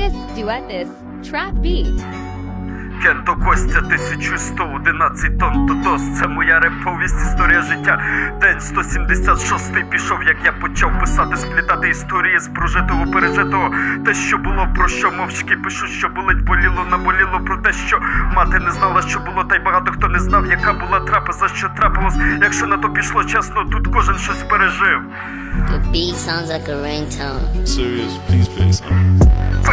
Marcus Duetis, Trap Beat. Кенто Костя 1111 тонн Тотос. Це моя реп-повість, історія життя. День 176 пішов, як я почав писати, сплітати історії з прожитого пережитого. Те, що було, про що мовчки пишу, що болить, боліло, наболіло. Про те, що мати не знала, що було, та й багато хто не знав, яка була трапеза, що трапилось. Якщо на то пішло чесно, тут кожен щось пережив. The beat sounds like a ringtone. Serious, please play some.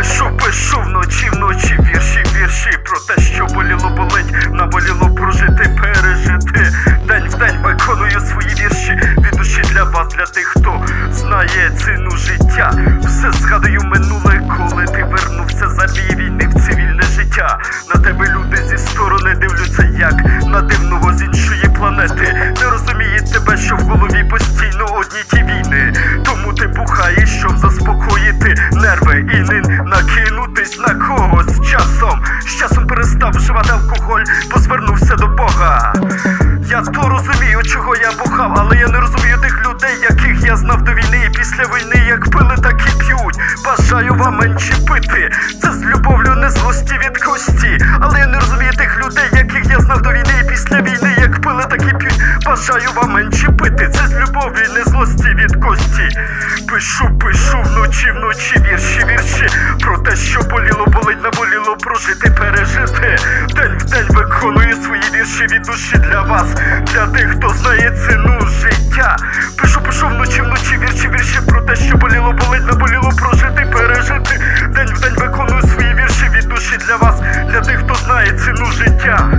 Пишу, пишу вночі, вночі вірші, вірші про те, що боліло, болить, наболіло прожити, пережити. День в день виконую свої вірші від душі для вас, для тих, хто знає ціну життя. Все згадую минуле, коли ти вернувся за бій війни в цивільне життя. На тебе люди зі сторони дивляться, як на дивного з іншої планети. Не розуміють тебе, що в голові постійно одні ті війни. Бухаєш, щоб заспокоїти нерви і не накинутись на когось з часом. З часом перестав вживати алкоголь, бо звернувся до Бога. Я то розумію, чого я бухав, але я не розумію тих людей, яких я знав до війни і після війни, як пили, так і п'ють. Бажаю вам менше пити. Це з любов'ю, не злості від кості. Але я не розумію тих Бажаю вам менше пити, це з любові, не злості від кості. Пишу, пишу вночі, вночі, вірші, вірші. Про те, що боліло, болить, наболіло, прожити, пережити. День в день виконую свої вірші від душі для вас, для тих, хто знає ціну життя. Пишу, пишу вночі, вночі, вірші, вірші. Про те, що боліло, болить, наболіло, прожити, пережити. День в день виконую свої вірші від душі для вас, для тих, хто знає ціну життя.